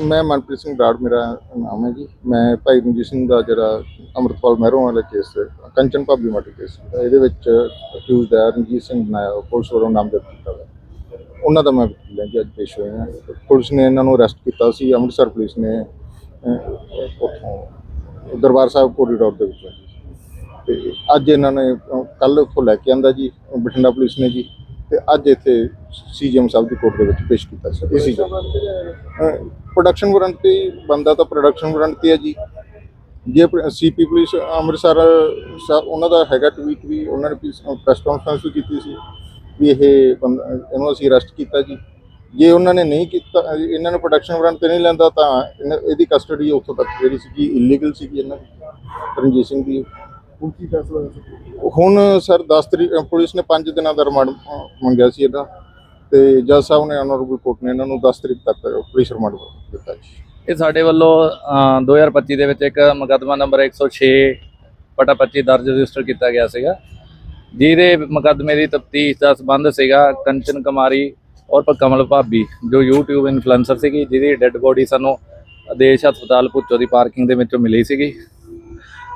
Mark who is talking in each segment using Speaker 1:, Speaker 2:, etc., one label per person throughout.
Speaker 1: ਮੈਂ ਮਨਪ੍ਰੀਤ ਸਿੰਘ ਬਰਾੜ ਮੇਰਾ ਨਾਮ ਹੈ ਜੀ। ਮੈਂ ਭਾਈ ਰਣਜੀਤ ਸਿੰਘ ਦਾ ਜਿਹੜਾ ਅੰਮ੍ਰਿਤਪਾਲ ਮਹਿਰੋਂ ਵਾਲਾ ਕੇਸ ਕੰਚਨ ਭਾਬੀ ਮਰਡਰ ਕੇਸ ਇਹਦੇ ਵਿੱਚ ਅਕਿਊਜ਼ਡ ਹੈ, ਰਣਜੀਤ ਸਿੰਘ ਬਣਾਇਆ ਪੁਲਿਸ ਵੱਲੋਂ ਨਾਮਜ਼ਦ ਕੀਤਾ ਹੋਇਆ। ਉਹਨਾਂ ਦਾ ਮੈਂ ਵਕੀਲ ਹਾਂ ਜੀ, ਅੱਜ ਪੇਸ਼ ਹੋਏ ਹਾਂ। ਪੁਲਿਸ ਨੇ ਇਹਨਾਂ ਨੂੰ ਅਰੈਸਟ ਕੀਤਾ ਸੀ, ਅੰਮ੍ਰਿਤਸਰ ਪੁਲਿਸ ਨੇ ਉੱਥੋਂ ਦਰਬਾਰ ਸਾਹਿਬ ਕੋਰੀਡੋਰ ਦੇ ਵਿੱਚ। ਤੇ ਅੱਜ ਇਹਨਾਂ ਨੇ ਕੱਲ ਉੱਥੋਂ ਲੈ ਕੇ ਆਂਦਾ ਜੀ, ਬਠਿੰਡਾ ਪੁਲਿਸ ਨੇ ਜੀ। ਤੇ ਅੱਜ ਇੱਥੇ ਸੀਜੀਐਮ ਸਾਹਿਬ ਦੀ ਕੋਰਟ ਦੇ ਵਿੱਚ ਪੇਸ਼ ਕੀਤਾ ਸੀ, ਇਸੀ ਪ੍ਰੋਡਕਸ਼ਨ ਵਾਰੰਟ ਬੰਦਾ ਤਾਂ ਪ੍ਰੋਡਕਸ਼ਨ ਵਾਰੰਟ ਹੈ ਜੀ। ਜੇ ਸੀਪੀ ਪੁਲਿਸ ਅੰਮ੍ਰਿਤਸਰ ਉਹਨਾਂ ਦਾ ਹੈਗਾ ਟਵੀਟ ਵੀ ਉਹਨਾਂ ਨੇ ਪ੍ਰੈਸ ਕਾਨਫਰੰਸ ਵੀ ਕੀਤੀ ਸੀ ਵੀ ਇਹ ਇਹਨੂੰ ਅਸੀਂ ਅਰੈਸਟ ਕੀਤਾ ਜੀ। ਜੇ ਉਹਨਾਂ ਨੇ ਨਹੀਂ ਕੀਤਾ ਇਹਨਾਂ ਨੇ ਪ੍ਰੋਡਕਸ਼ਨ ਵਾਰੰਟ ਤੇ ਨਹੀਂ ਲੈਂਦਾ ਤਾਂ ਇਹਦੀ ਕਸਟਡੀ ਉੱਥੋਂ ਤੱਕ ਜਿਹੜੀ ਸੀਗੀ ਇਲੀਗਲ ਸੀਗੀ ਇਹਨਾਂ ਦੀ ਰਣਜੀਤ ਸਿੰਘ ਦੀ।
Speaker 2: ਹੁਣ ਕੀ ਫੈਸਲਾ
Speaker 1: ਹੁਣ ਸਰ 10 ਤਰੀਕ ਪੁਲਿਸ ਨੇ 5 ਦਿਨਾਂ ਦਾ ਰਿਮਾਂਡ ਮੰਗਿਆ ਸੀ ਇਹਦਾ। ਤੇ ਜੱਜ ਸਾਹਿਬ ਨੇ ਆਨਰੇਬਲ ਕੋਰਟ ਨੇ ਇਹਨਾਂ ਨੂੰ 10 ਤਰੀਕ ਤੱਕ ਪੁਲਿਸ ਰਿਮਾਂਡ ਦਿੱਤਾ ਜੀ।
Speaker 3: ਇਹ ਸਾਡੇ ਵੱਲੋਂ ਅ, 2025 ਦੇ ਵਿੱਚ ਇੱਕ ਮੁਕੱਦਮਾ ਨੰਬਰ 106 ਪਟਾ 25 ਦਰਜ ਰਜਿਸਟਰ ਕੀਤਾ ਗਿਆ ਸੀਗਾ। ਜਿਹਦੇ ਮੁਕੱਦਮੇ ਦੀ ਤਫਤੀਸ਼ ਦਾ ਸਬੰਧ ਸੀਗਾ ਕੰਚਨ ਕੁਮਾਰੀ ਔਰ ਕਮਲ ਭਾਬੀ ਜੋ YouTube ਇਨਫਲੂਐਂਸਰ ਸੀਗੀ ਜਿਹਦੀ ਡੈੱਡ ਬੋਡੀ ਸਾਨੂੰ ਆਦੇਸ਼ ਹਸਪਤਾਲ ਭੁੱਚੋ ਦੀ ਪਾਰਕਿੰਗ ਦੇ ਵਿੱਚੋਂ ਮਿਲੀ ਸੀਗੀ।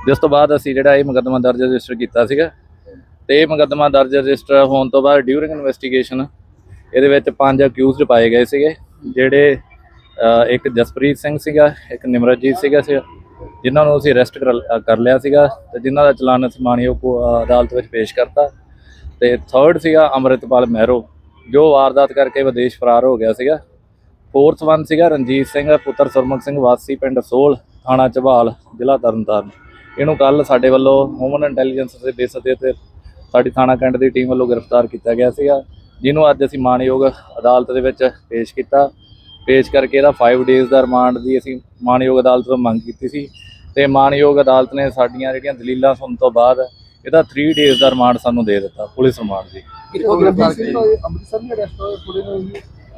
Speaker 3: ਜਿਸ ਤੋਂ ਬਾਅਦ ਅਸੀਂ ਜਿਹੜਾ ਇਹ ਮੁਕੱਦਮਾ ਦਰਜ ਰਜਿਸਟਰ ਕੀਤਾ ਸੀਗਾ ਤੇ ਇਹ ਮੁਕੱਦਮਾ ਦਰਜ ਰਜਿਸਟਰ ਹੋਣ ਤੋਂ ਬਾਅਦ ਡਿਊਰਿੰਗ ਇਨਵੈਸਟੀਗੇਸ਼ਨ ਇਹਦੇ ਵਿੱਚ ਪੰਜ ਅਕਿਊਜ਼ਡ ਪਾਏ ਗਏ ਸੀਗੇ, ਜਿਹੜੇ ਇੱਕ ਜਸਪ੍ਰੀਤ ਸਿੰਘ ਸੀਗਾ, ਇੱਕ ਨਿਮਰਤਜੀਤ ਸੀਗਾ ਸੀ ਜਿਨ੍ਹਾਂ ਨੂੰ ਅਸੀਂ ਅਰੈਸਟ ਕਰ ਲਿਆ ਸੀਗਾ ਤੇ ਜਿਨ੍ਹਾਂ ਦਾ ਚਲਾਨ ਅਸੀਂ ਮਾਣਯੋਗ ਅਦਾਲਤ ਵਿੱਚ ਪੇਸ਼ ਕਰਤਾ। ਤੇ ਥਰਡ ਸੀਗਾ ਅੰਮ੍ਰਿਤਪਾਲ ਮਹਿਰੋ, ਜੋ ਵਾਰਦਾਤ ਕਰਕੇ ਵਿਦੇਸ਼ ਫਰਾਰ ਹੋ ਗਿਆ ਸੀਗਾ। ਫੋਰਥ ਵਨ ਸੀਗਾ ਰਣਜੀਤ ਸਿੰਘ, ਪੁੱਤਰ ਸੁਰਮੁਖ ਸਿੰਘ, ਵਾਸੀ ਪਿੰਡ ਸੋਲ, ਥਾਣਾ ਝਬਾਲ ਜ਼ਿਲ੍ਹਾ ਤਰਨਤਾਰਨ। ਇਹਨੂੰ ਕੱਲ ਸਾਡੇ ਵੱਲੋਂ ਹਿਊਮਨ ਇੰਟੈਲੀਜੈਂਸ ਦੇ ਬੇਸ ਤੇ ਤੇ ਸਾਡੀ ਥਾਣਾ ਕੈਂਟ ਦੀ ਟੀਮ ਵੱਲੋਂ ਗ੍ਰਿਫਤਾਰ ਕੀਤਾ ਗਿਆ ਸੀਗਾ। ਜਿਹਨੂੰ ਅੱਜ ਅਸੀਂ ਮਾਣਯੋਗ ਅਦਾਲਤ ਦੇ ਵਿੱਚ ਪੇਸ਼ ਕੀਤਾ। ਪੇਸ਼ ਕਰਕੇ ਇਹਦਾ 5 ਡੇਜ਼ ਦਾ ਰਿਮਾਂਡ ਦੀ ਅਸੀਂ ਮਾਣਯੋਗ ਅਦਾਲਤ ਤੋਂ ਮੰਗ ਕੀਤੀ ਸੀ। ਤੇ ਮਾਣਯੋਗ ਅਦਾਲਤ ਨੇ ਸਾਡੀਆਂ ਜਿਹੜੀਆਂ ਦਲੀਲਾਂ ਸੁਣਨ ਤੋਂ ਬਾਅਦ ਇਹਦਾ 3 ਡੇਜ਼ ਦਾ ਰਿਮਾਂਡ ਸਾਨੂੰ ਦੇ ਦਿੱਤਾ ਪੁਲਿਸ ਰਿਮਾਂਡ ਜੀ?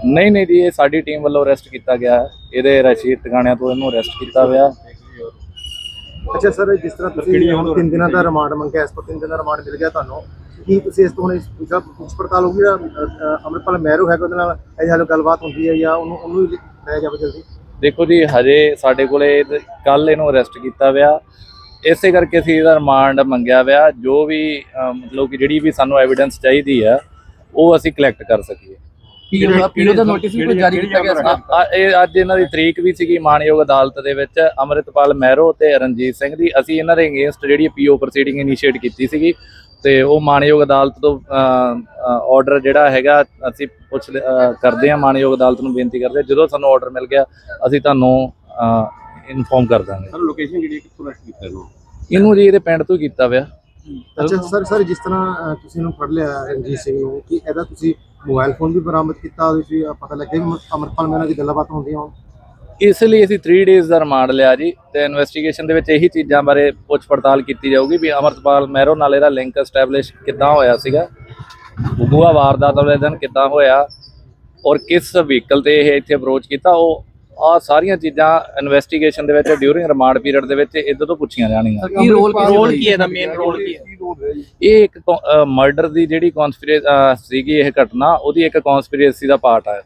Speaker 3: ਨਹੀਂ ਨਹੀਂ ਜੀ ਇਹ ਸਾਡੀ ਟੀਮ ਵੱਲੋਂ ਅਰੈਸਟ ਕੀਤਾ ਗਿਆ ਹੈ। ਇਹਦੇ ਰਸ਼ੀਦ ਟਿਕਾਣਿਆਂ ਤੋਂ ਇਹਨੂੰ ਅਰੈਸਟ ਕੀਤਾ ਹੋਇਆ।
Speaker 2: ਅੱਛਾ ਸਰ ਜਿਸ ਤਰ੍ਹਾਂ ਤੁਸੀਂ ਹੁਣ ਤਿੰਨ ਦਿਨਾਂ ਦਾ ਰਿਮਾਂਡ ਮੰਗਿਆ ਇਸ ਤੋਂ ਤਿੰਨ ਦਿਨਾਂ ਦਾ ਰਿਮਾਂਡ ਮਿਲ ਗਿਆ ਤੁਹਾਨੂੰ ਕੀ ਤੁਸੀਂ ਇਸ ਤੋਂ ਇਸ ਪੁੱਛਾ ਪੁੱਛ ਪੜਤਾਲ ਹੋਊਗੀ ਜਿਹੜਾ ਅ, ਅ, ਅੰਮ੍ਰਿਤਪਾਲ ਮਹਿਰੂ ਹੈਗਾ ਉਹਦੇ ਨਾਲ ਇਹ ਹਾਲ ਗੱਲਬਾਤ ਹੁੰਦੀ ਹੈ ਜਾਂ ਉਹਨੂੰ ਉਹਨੂੰ ਹੀ ਲੈ ਜਾਵੇ ਜਲਦੀ?
Speaker 3: ਦੇਖੋ ਜੀ ਹਜੇ ਸਾਡੇ ਕੋਲੇ ਕੱਲ ਇਹਨੂੰ ਅਰੈਸਟ ਕੀਤਾ ਹੋਇਆ ਇਸੇ ਕਰਕੇ ਅਸੀਂ ਇਹਦਾ ਰਿਮਾਂਡ ਮੰਗਿਆ ਹੋਇਆ ਜੋ ਵੀ ਮਤਲਬ ਕਿ ਜਿਹੜੀ ਵੀ ਸਾਨੂੰ ਐਵੀਡੈਂਸ ਚਾਹੀਦੀ ਆ ਉਹ ਅਸੀਂ ਕਲੈਕਟ ਕਰ ਸਕੀਏ।
Speaker 4: ਪੀਓ ਦਾ ਨੋਟਿਸ ਵੀ ਜਾਰੀ ਕੀਤਾ ਗਿਆ ਸੀ
Speaker 3: ਇਹ ਅੱਜ ਇਹਨਾਂ ਦੀ ਤਰੀਕ ਵੀ ਸੀਗੀ ਮਾਨਯੋਗ ਅਦਾਲਤ ਦੇ ਵਿੱਚ ਅੰਮ੍ਰਿਤਪਾਲ ਮਹਿਰੋ ਤੇ ਰਣਜੀਤ ਸਿੰਘ ਦੀ। ਅਸੀਂ ਇਹਨਾਂ ਦੇ ਅਗੇਂਸਟ ਜਿਹੜੀ ਪੀਓ ਪ੍ਰੋਸੀਡਿੰਗ ਇਨੀਸ਼ੀਏਟ ਕੀਤੀ ਸੀਗੀ ਤੇ ਉਹ ਮਾਨਯੋਗ ਅਦਾਲਤ ਤੋਂ ਆਰਡਰ ਜਿਹੜਾ ਹੈਗਾ ਅਸੀਂ ਪੁੱਛ ਕਰਦੇ ਹਾਂ ਮਾਨਯੋਗ ਅਦਾਲਤ ਨੂੰ ਬੇਨਤੀ ਕਰਦੇ ਜਦੋਂ ਸਾਨੂੰ ਆਰਡਰ ਮਿਲ ਗਿਆ ਅਸੀਂ ਤੁਹਾਨੂੰ ਇਨਫੋਰਮ ਕਰ ਦਾਂਗੇ।
Speaker 5: ਸਰ ਲੋਕੇਸ਼ਨ ਜਿਹੜੀ ਕਿੱਥੋਂ ਰੈਸਟ ਕੀਤਾ ਇਹਨੂੰ?
Speaker 3: ਇਹਨੂੰ ਜੀ ਇਹਦੇ ਪਿੰਡ ਤੋਂ ਹੀ ਕੀਤਾ ਹੋਇਆ
Speaker 2: ਅੱਛਾ ਸਰ ਸਰ ਜਿਸ ਤਰ੍ਹਾਂ ਤੁਸੀਂ ਇਹਨੂੰ ਫੜ ਲਿਆ ਰਣਜੀਤ ਸਿੰਘ ਨੂੰ ਕਿ ਇਹਦਾ ਤੁਸੀਂ ਮੋਬਾਈਲ ਫੋਨ ਵੀ ਬਰਾਮਦ ਕੀਤਾ ਉਹਦੇ ਪਤਾ ਲੱਗਿਆ ਵੀ ਅੰਮ੍ਰਿਤਪਾਲ ਮਹਿਰੂ ਦੀ ਗੱਲਬਾਤ ਹੁੰਦੀਆਂ ਹੋਣ?
Speaker 3: ਇਸ ਲਈ ਅਸੀਂ 3 ਡੇਜ਼ ਦਾ ਰਿਮਾਂਡ ਲਿਆ ਜੀ ਤੇ ਇਨਵੈਸਟੀਗੇਸ਼ਨ ਦੇ ਵਿੱਚ ਇਹੀ ਚੀਜ਼ਾਂ ਬਾਰੇ ਪੁੱਛ ਪੜਤਾਲ ਕੀਤੀ ਜਾਊਗੀ ਵੀ ਅਮਰਤਪਾਲ ਮਹਿਰੋ ਨਾਲ ਇਹਦਾ ਲਿੰਕ ਐਸਟੈਬਲਿਸ਼ ਕਿੱਦਾਂ ਹੋਇਆ ਸੀਗਾ ਬੁਆ ਵਾਰਦਾਤ ਵਾਲੇ ਦਿਨ ਕਿੱਦਾਂ ਹੋਇਆ ਔਰ ਕਿਸ ਵਹੀਕਲ ਤੇ ਇਹ ਇੱਥੇ ਅਪਰੋਚ ਕੀਤਾ ਉਹ ਆ ਸਾਰੀਆਂ ਚੀਜ਼ਾਂ ਇਨਵੈਸਟੀਗੇਸ਼ਨ ਦੇ ਵਿੱਚ ਡਿਊਰਿੰਗ ਰਿਮਾਂਡ ਪੀਰੀਅਡ ਦੇ ਵਿੱਚ ਇਹਦੇ ਤੋਂ ਪੁੱਛੀਆਂ ਜਾਣਗੀਆਂ
Speaker 4: ਕੀ ਰੋਲ ਰੋਲ ਕੀ ਹੈ ਇਹਦਾ ਮੇਨ ਰੋਲ ਕੀ ਹੈ?
Speaker 3: ਇਹ ਇੱਕ ਮਰਡਰ ਦੀ ਜਿਹੜੀ ਕਨਸਪੀਰੇਸੀ ਸੀਗੀ ਇਹ ਘਟਨਾ ਉਹਦੀ ਇੱਕ ਕਨਸਪੀਰੇਸੀ ਦਾ ਪਾਰਟ ਹੈ